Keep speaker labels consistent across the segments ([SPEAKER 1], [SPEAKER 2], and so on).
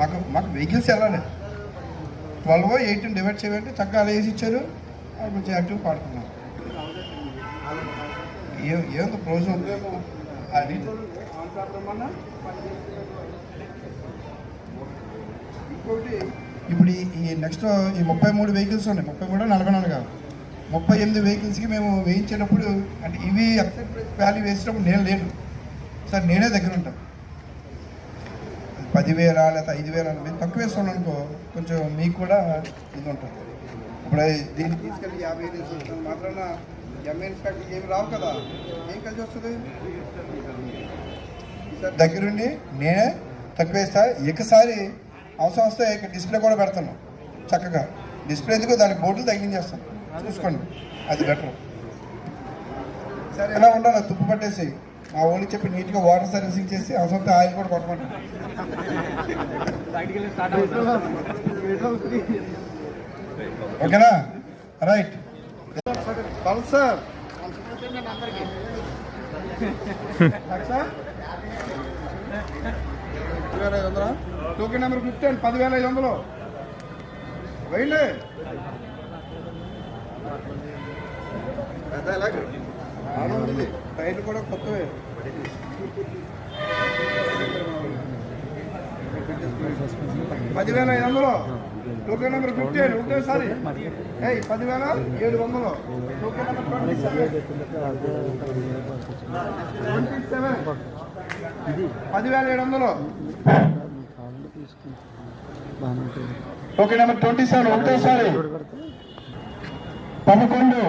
[SPEAKER 1] మాకు మాకు వెహికల్స్ వెళ్ళాలి ట్వెల్వ్ ఎయిటీన్ డివైడ్ చేయాలంటే చక్కగా అలా వేసి ఇచ్చారు. కొంచెం యాక్టివ్ పాడుతున్నాం ఏ ప్రోజన్ ఉందేమో అది ఇంకోటి ఇప్పుడు ఈ- ఈ నెక్స్ట్ ఈ ముప్పై మూడు వెహికల్స్ ఉన్నాయి. ముప్పై మూడు నలభై నాలుగు. కాదు ముప్పై ఎనిమిది వెహికల్స్కి మేము వేయించేటప్పుడు అంటే ఇవి అక్సెప్ట్ వాల్యూ వేసేటప్పుడు నేను లేను. సార్ నేనే దగ్గర ఉంటాను పదివేల లేకపోతే ఐదు వేల మీరు తక్కువ వేస్తున్నాను అనుకో కొంచెం మీకు కూడా ఇది ఉంటుంది. ఇప్పుడు దీన్ని తీసుకెళ్ళి యాభై ఐదు వేసుకుంటాం మాత్రాన ఎంఏ ఇన్స్పెక్టర్ ఏమి రావు కదా. ఏం కలిసి వస్తుంది? దగ్గరుండి నేనే తక్కువ వేస్తా. ఒకసారి అవసరం వస్తే ఇక్కడ డిస్ప్లే కూడా పెడతాను. చక్కగా. డిస్ప్లే ఎందుకు దానికి బోర్డులు తగ్గించేస్తాను. చూసుకోండి. అది బెటర్ సరే ఎలా ఉండాలి తుప్పు పట్టేసి. మా ఊళ్ళకి చెప్పి నీట్గా వాటర్ సర్వీసింగ్ చేసి అవసరం ఆయిల్ కూడా కొట్టమంటాను ఓకేనా? రైట్ పల్సర్ పదివేల ఐదు వందలా? టోకెన్ నెంబర్ ఫిఫ్టీన్ పదివేల ఐదు వందలు. వేయండి బాగానే టైర్లు కూడా కొత్తవే పదివేల ఐదు వందలు టోకెన్ నెంబర్ ఫిఫ్టీన్ ఒకటేసారి ఏయ్ పదివేల ఏడు వందలు token number twenty seven twenty seven పదివేల ఏడు వందలు టోకెన్ నెంబర్ ట్వంటీ సెవెన్ ఒకటేసారి. పదకొండు.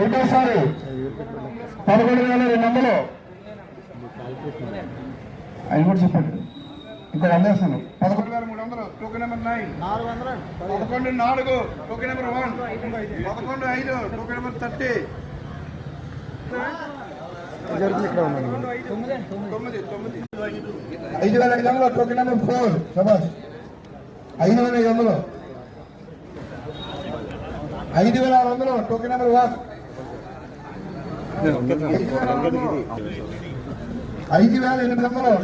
[SPEAKER 1] ఒకటేసారి పదకొండు వేల రెండు వందలు. అది కూడా చెప్పండి. ఇంకో వంద వేస్తాను. పదకొండు వేల మూడు వందలు. టోకెన్ నెంబర్ నైన్
[SPEAKER 2] నాలుగు వందలు.
[SPEAKER 1] పదకొండు నాలుగు. టోకెన్ నెంబర్ వన్ పదకొండు ఐదు. టోకెన్ నెంబర్ థర్టీ ఐదు వేల ఐదు వందలు. టోకెన్ నెంబర్ ఫోర్ శబాష్ ఐదు వేల ఐదు వందలు. ఐదు వేల ఆరు వందలు టోకెన్ నెంబర్ వన్ ఐదు వేల ఐదు వేల ఎనిమిది వందలు.